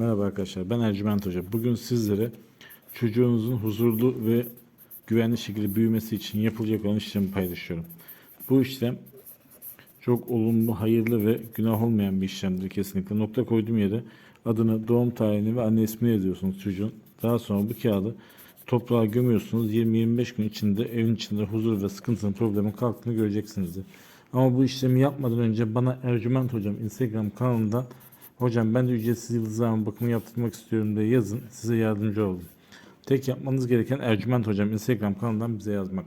Merhaba arkadaşlar, ben Ercüment Hoca. Bugün sizlere çocuğunuzun huzurlu ve güvenli şekilde büyümesi için yapılacak olan işlemi paylaşıyorum. Bu işlem çok olumlu, hayırlı ve günah olmayan bir işlemdir kesinlikle. Nokta koyduğum yere adını, doğum tarihini ve anne ismini yazıyorsunuz çocuğun. Daha sonra bu kağıdı toprağa gömüyorsunuz. 20-25 gün içinde evin içinde huzur ve sıkıntının, problemin kalktığını göreceksinizdir. Ama bu işlemi yapmadan önce bana Ercüment Hocam Instagram kanalından Hocam ben de ücretsiz yıldızlama bakımı yaptırmak istiyorum diye yazın. Size yardımcı oldum. Tek yapmanız gereken Ercüment Hocam Instagram kanalından bize yazmak.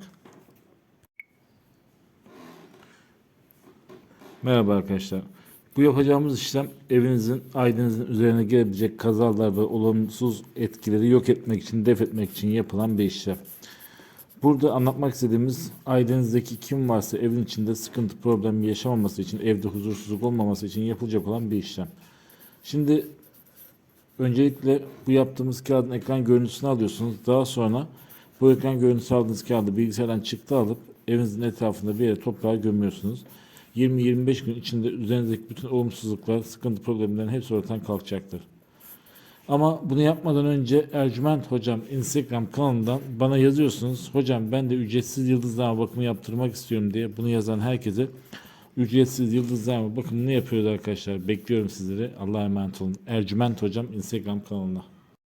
Merhaba arkadaşlar. Bu yapacağımız işlem evinizin, ailenizin üzerine gelebilecek kazalar ve olumsuz etkileri yok etmek için, def etmek için yapılan bir işlem. Burada anlatmak istediğimiz ailenizdeki kim varsa evin içinde sıkıntı, problem yaşamaması için, evde huzursuzluk olmaması için yapılacak olan bir işlem. Şimdi öncelikle bu yaptığımız kağıdın ekran görüntüsünü alıyorsunuz. Daha sonra bu ekran görüntüsü aldığınız kağıdı bilgisayardan çıktı alıp evinizin etrafında bir yere toprağa gömüyorsunuz. 20-25 gün içinde üzerinizdeki bütün olumsuzluklar, sıkıntı, problemlerin hepsi ortadan kalkacaktır. Ama bunu yapmadan önce Ercüment Hocam Instagram kanalından bana yazıyorsunuz. Hocam ben de ücretsiz yıldızlama bakımı yaptırmak istiyorum diye bunu yazan herkese ücretsiz yıldızlama bakımını yapıyoruz arkadaşlar. Bekliyorum sizleri. Allah'a emanet olun. Ercüment Hocam Instagram kanalına.